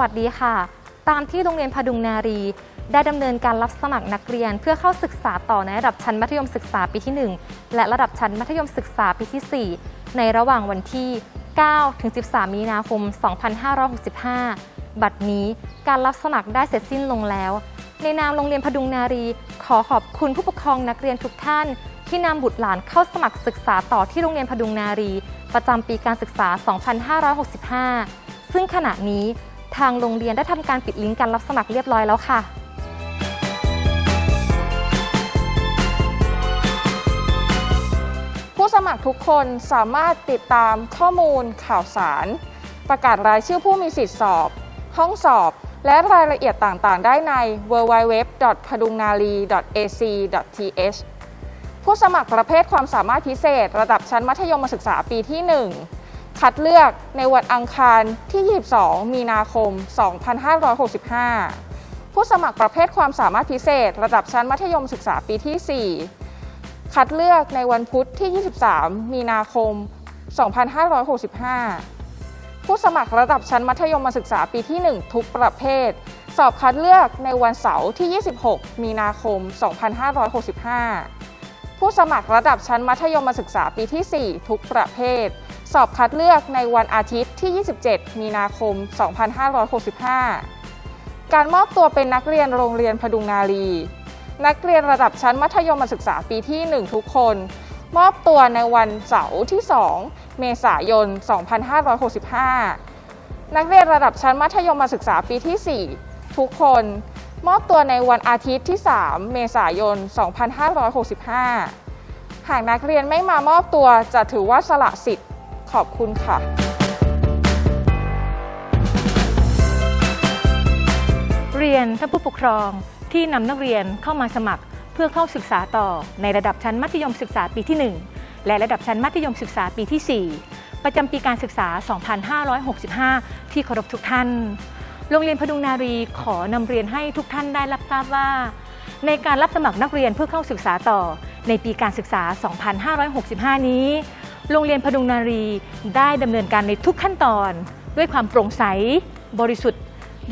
วัสดีค่ะ ตามที่โรงเรียนพดุงนารี ได้ดำเนินการรับสมัครนักเรียน เพื่อเข้าศึกษาต่อในระดับชั้นมัธยมศึกษาปีที่ 1 และระดับชั้นมัธยมศึกษาปีที่ 4 ในระหว่างวันที่ 9 ถึง 13 มีนาคม 2565 บัดนี้การรับสมัครได้เสร็จสิ้นลงแล้ว ในนามโรงเรียนพดุงนารี ขอขอบคุณผู้ปกครองนักเรียนทุกท่าน ที่นำบุตรหลานเข้าสมัครศึกษาต่อที่โรงเรียนพดุงนารี ประจำปีการศึกษา 2565 ซึ่งขณะนี้ ทางโรงเรียนได้ทำการปิดลิงก์การรับสมัครเรียบร้อยแล้วค่ะผู้สมัครทุกคนสามารถติดตามข้อมูลข่าวสาร ประกาศรายชื่อผู้มีสิทธิสอบ ห้องสอบ และรายละเอียดต่างๆ ได้ใน www.padungnari.ac.th ผู้สมัครประเภทความสามารถพิเศษ ระดับชั้นมัธยมศึกษาปีที่ 1 คัดเลือกในวันอังคารที่ 22 มีนาคม 2565 ผู้สมัครประเภทความสามารถพิเศษ ระดับชั้นมัธยมศึกษาปีที่ 4 คัดเลือกในวันพุธที่ 23 มีนาคม 2565 ผู้สมัครระดับชั้นมัธยมศึกษาปีที่ 1 ทุกประเภท สอบคัดเลือกในวันเสาร์ที่ 26 มีนาคม 2565 ผู้สมัครระดับชั้นมัธยมศึกษาปีที่ 4 ทุกประเภท สอบคัดเลือกในวันอาทิตย์ที่ 27 มีนาคม 2565 การมอบตัวเป็นนักเรียนโรงเรียนพดุงนารีนักเรียนระดับชั้นมัธยมศึกษาปีที่ 1 ทุกคน มอบตัวในวันเสาร์ที่ 2 เมษายน 2565 นักเรียนระดับชั้นมัธยมศึกษาปีที่ 4 ทุกคน มอบตัวในวันอาทิตย์ที่ 3 เมษายน 2565 หากนักเรียนไม่มามอบตัวจะถือว่าสละสิทธิ์ ขอบคุณค่ะเรียนท่านผู้ปกครองที่นำนักเรียนเข้ามาสมัครเพื่อเข้าศึกษาต่อในระดับชั้นมัธยมศึกษาปีที่ 1 และระดับชั้นมัธยมศึกษาปีที่ 4 ประจำปีการศึกษา 2565 ที่เคารพทุกท่าน โรงเรียนพดุงนารีขอนำเรียนให้ทุกท่านได้รับทราบว่า ในการรับสมัครนักเรียนเพื่อเข้าศึกษาต่อในปีการศึกษา 2565 นี้ โรงเรียนพดุงนารีได้ดำเนินการในทุกขั้นตอน ด้วยความโปร่งใส บริสุทธิ์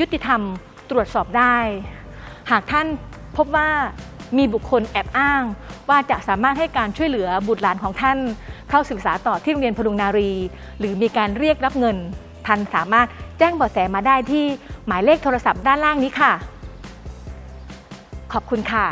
ยุติธรรม ตรวจสอบได้ หากท่านพบว่ามีบุคคลแอบอ้าง ว่าจะสามารถให้การช่วยเหลือบุตรหลานของท่าน เข้าศึกษาต่อที่โรงเรียนพดุงนารี หรือมีการเรียกรับเงิน ท่านสามารถแจ้งเบาะแสมาได้ที่หมายเลขโทรศัพท์ด้านล่างนี้ค่ะ ขอบคุณค่ะ